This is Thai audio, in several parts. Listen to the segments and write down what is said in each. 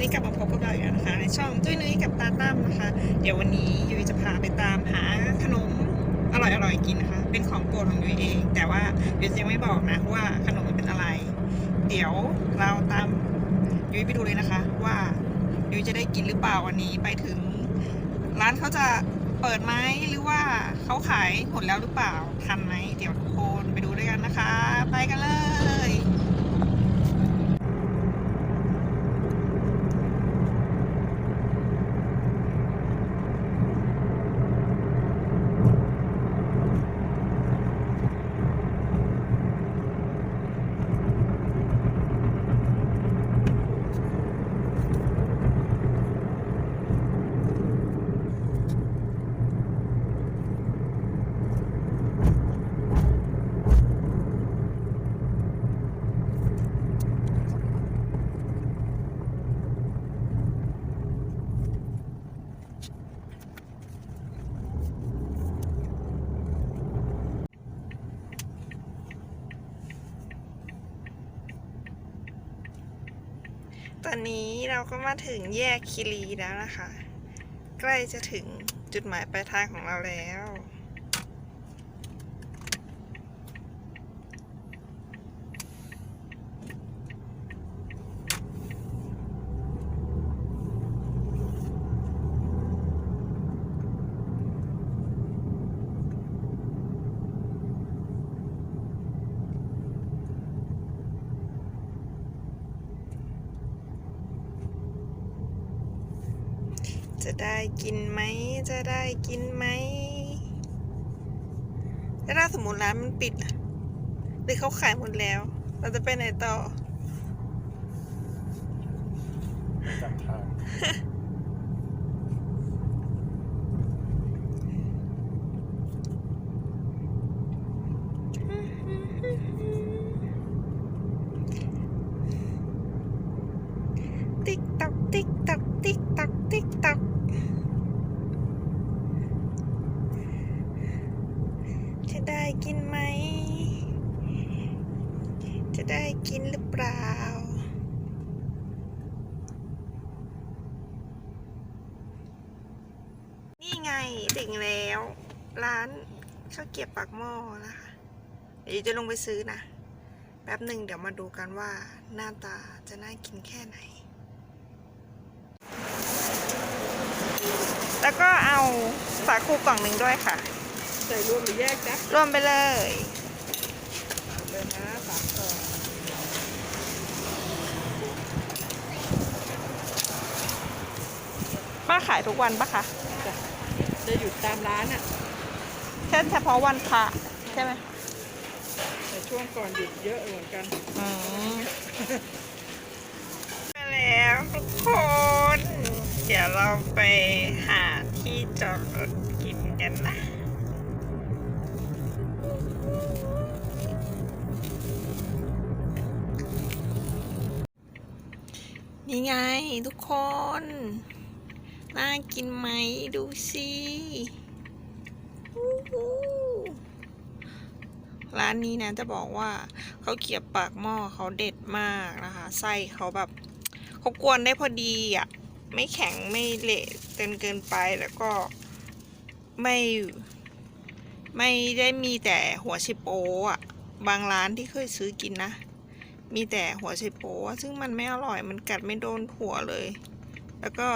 นี้กลับมาพบกับเราอีกแล้วนะคะในช่องจุ้ยนุ้ยกับตาตั้มนะคะ เดี๋ยววันนี้ยุ้ยจะพาไปตามหาขนมอร่อยๆกินนะคะ เป็นของโปรดของยุ้ยเอง แต่ว่ายุ้ยยังไม่บอกนะว่าขนมมันเป็นอะไร เดี๋ยวเราตามยุ้ยไปดูเลยนะคะ ว่ายุ้ยจะได้กินหรือเปล่าวันนี้ไปถึง ร้านเขาจะเปิดไหมหรือว่าเขาขายหมดแล้วหรือเปล่าทันไหมเดี๋ยวทุกคนไปดูด้วยกันนะคะ ไปกันเลย ต อนนี้เราก็มาถึงแยกคิรีแล้วนะคะ ใกล้จะถึงจุดหมายปลายทางของเราแล้ว จะได้กินไหม จะได้กินไหมแล้วถ้าสมมติร้านมันปิดล่ะหรือเขาขายหมดแล้ว เราจะไปไหนต่อจับทาง ติ๊กตักติ๊กตักติ๊กตักติ๊กตักจะได้ กินไหม จะได้กินหรือเปล่า นี่ไงถึงแล้ว ร้านข้าวเกรียบปากหม้อนะคะ เดี๋ยวจะลงไปซื้อนะ แป๊บหนึ่งเดี๋ยวมาดูกันว่าหน้าตาจะน่ากินแค่ไหน แล้วก็เอาสาคูกล่องหนึ่งด้วยค่ะ ใส่รวมหรือแยกจ๊ะรวมไปเลยเลยนะสามกล่องป้าขายทุกวันปะคะจ้ะจะหยุดตามร้านอะแค่เฉพาะวันพระใช่ไหมแต่ช่วงก่อนหยุดเยอะเหมือนกัน อืมมาแล้วทุกคน เดี๋ยวเราไปหาที่จอดรถกินกันนะ นี่ไงทุกคน น่ากินไหมดูสิร้านนี้นะจะบอกว่าเขาเขียบปากหม้อเขาเด็ดมากนะคะไส้เขาแบบเขากวนได้พอดีอะ ไม่แข็งไม่เละเกินเกินไปแล้วก็ไม่ ไม่ได้มีแต่หัวไชโป๊อะบางร้านที่เคยซื้อกินนะ มีแต่หัวไชโป๊อะซึ่งมันไม่อร่อยมันกัดไม่โดนหัวเลย แล้วก็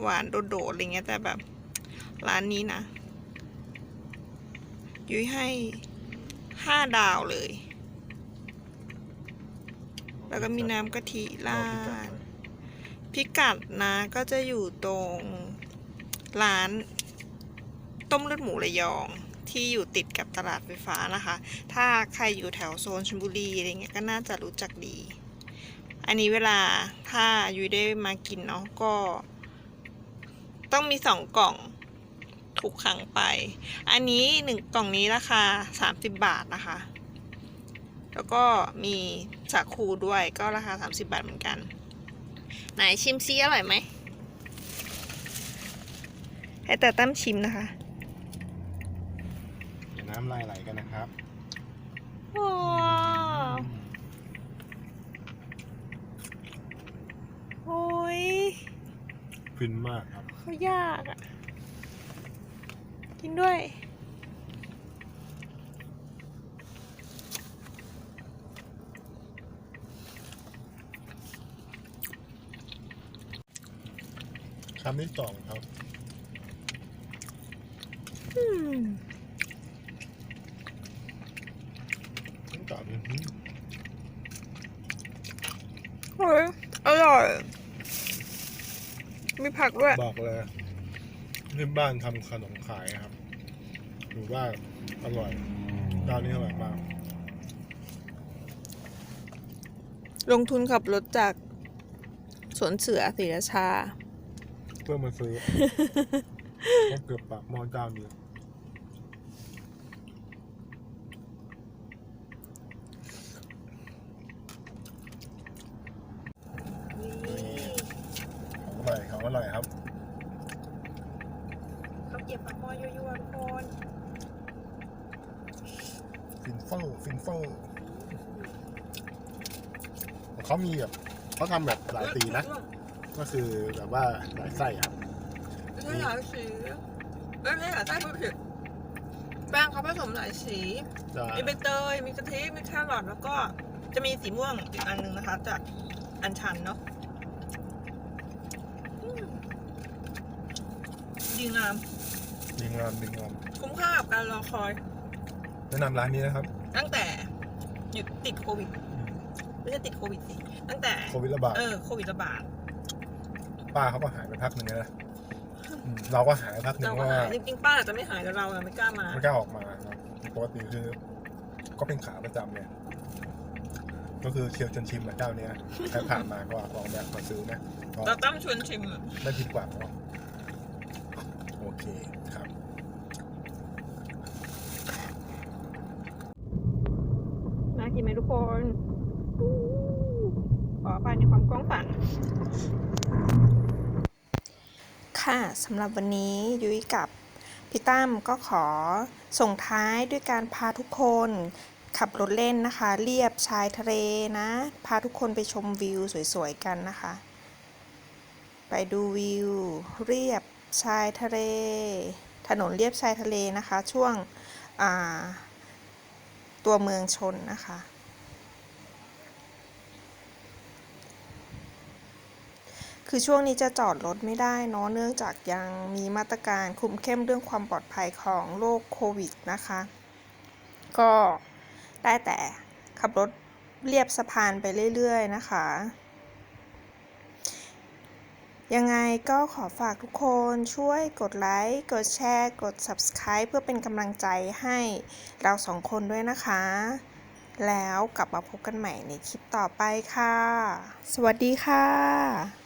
หวานโดดๆอะไรเงี้ยแต่แบบร้านนี้นะ ยุ้ยให้ห้าดาวเลย แล้วก็มีน้ำกะทิราดพิกัดนะก็จะอยู่ตรงร้าน ต้มเลือดหมูระยองที่อยู่ติดกับตลาดไฟฟ้านะคะ ถ้าใครอยู่แถวโซนชลบุรีอะไรเงี้ยก็น่าจะรู้จักดี อันนี้เวลาถ้ายุ้ยได้มากินเนาะก็ ต้องมีสองกล่องทุกครั้งไป อันนี้หนึ่งกล่องนี้ราคาสามสิบบาทนะคะ แล้วก็มีสาคูด้วยก็ราคาสามสิบบาทเหมือนกัน ไหนชิมซิอร่อยไหมให้แต่ตั้มชิมนะคะ น้ำลายไหลกันนะครับว้าวโอ้ฟินมากครับเขายากอะ กินด้วย คำที่สองครับอืม ต้องกลับอื้อหือ เฮ้ยอร่อย มีผักด้วย บอกเลยที่บ้านทำขนมขายครับถือว่าอร่อยเจ้านี้อร่อยมาก ลงทุนขับรถจากสวนเสือศรีราชา เพื่อมาซื้อก็เกือบปากหม้อเจ้านี้อร่อยครับอร่อยครับ เขาเก็บผักมอ ยัวๆทุกคนฟินเฟอร์ฟินเฟอร์เขามีแบบเขาทำแบบหลายสีนะ ก็คือแบบว่าหลายไส้ครับไม่ใช่หลายสีไม่ใช่หลายไส้ไม่ผิดแป้งเขาผสมหลายสีจะมีใบเตยมีกะทิมีแครอทแล้วก็จะมีสีม่วงอีกอันหนึ่งนะคะ จากอันชันเนาะอืมดีงาม ดีงามดีงามคุ้มค่ากับการรอคอย แนะนำร้านนี้นะครับ ตั้งแต่หยุดติดโควิดไม่ใช่ติดโควิดสิตั้งแต่โควิดระบาดเออโควิดระบาดป้าเขาก็หายไปพักหนึ่งนะอืมเราก็หายไปพักหนึ่งเราเพก็ราะว่าหายจริงๆป้าอาจจะไม่หายแต่เราอะไม่กล้ามาไม่กล้าออกมาครับปกติคือ ก็เป็นขาประจำเนี่ยก็คือเชียวจนชิมอะเจ้าเนี้ยใครผ่านมาก็ลองแวะมาซื้อนะก็เราต้องชวนชิมอะไม่ผิดหวังเนาะ โอเคครับน่ากินไหมทุกคนอู้ขอไปในความกว้างฝันค่ะสำหรับวันนี้ยุ้ยกับพี่ตั้มก็ขอส่งท้ายด้วยการพาทุกคนขับรถเล่นนะคะ เรียบชายทะเลนะ พาทุกคนไปชมวิวสวยๆกันนะคะ ไปดูวิว เรียบ ชายทะเล ถนนเรียบชายทะเลนะคะ ช่วงตัวเมืองชนนะคะ คือช่วงนี้จะจอดรถไม่ได้เนาะเนื่องจากยังมีมาตรการคุมเข้มเรื่องความปลอดภัยของโรคโควิดนะคะ ก็ได้แต่ขับรถเรียบสะพานไปเรื่อย ๆ นะคะ ยังไงก็ขอฝากทุกคนช่วยกดไลค์ กดแชร์ กด Subscribe เพื่อเป็นกำลังใจให้เราสองคนด้วยนะคะ แล้วกลับมาพบกันใหม่ในคลิปต่อไปค่ะ สวัสดีค่ะ